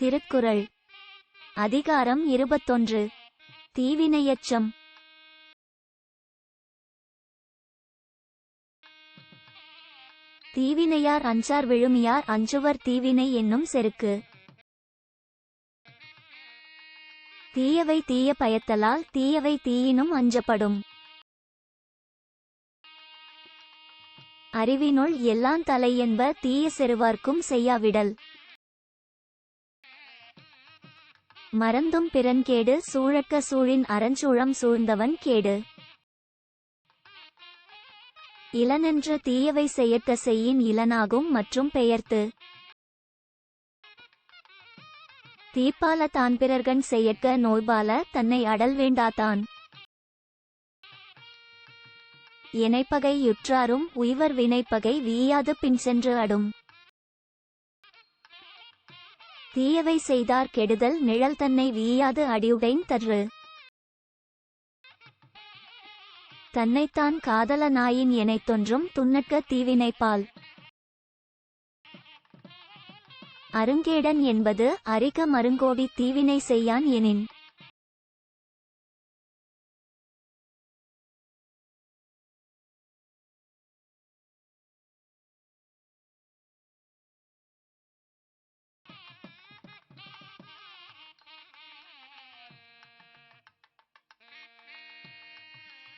திருக்குறள். அதிகாரம் இருபத்தொன்று. தீவினையச்சம். தீவினையார் அஞ்சார் விழுமியார் அஞ்சுவர் தீவினை என்னும் செருக்கு. தீயவை தீய பயத்தலால் தீயவை தீயினும் அஞ்சப்படும். அறிவினுள் எல்லாந் தலை என்ப தீய செருவார்க்கும் செய்யாவிடல். மறந்தும் பிறன் கேடு சூழக்க சூழின் அரஞ்சூழம் சூழ்ந்தவன் கேடு. இளனென்று தீயவை செய்யத்த செய்யின் இளனாகும் மற்றும் பெயர்த்து. தீப்பால தான் பிறர்கண் செய்யற்க நோய்பால தன்னை அடல் வேண்டாதான் இணைப்பகை யுற்றாரும் உய்வர் வினைப்பகை வீயாது பின் சென்று அடும். தீயவை செய்தார் கெடுதல் நிழல் தன்னை வீயாது அடியுடைன் தரு தன்னைத்தான் காதல நாயின் எனைத்தொன்றும் துன்னக்க தீவினைப்பால். அருங்கேடன் என்பது அரிக மருங்கோடி தீவினை செய்யான் எனின்.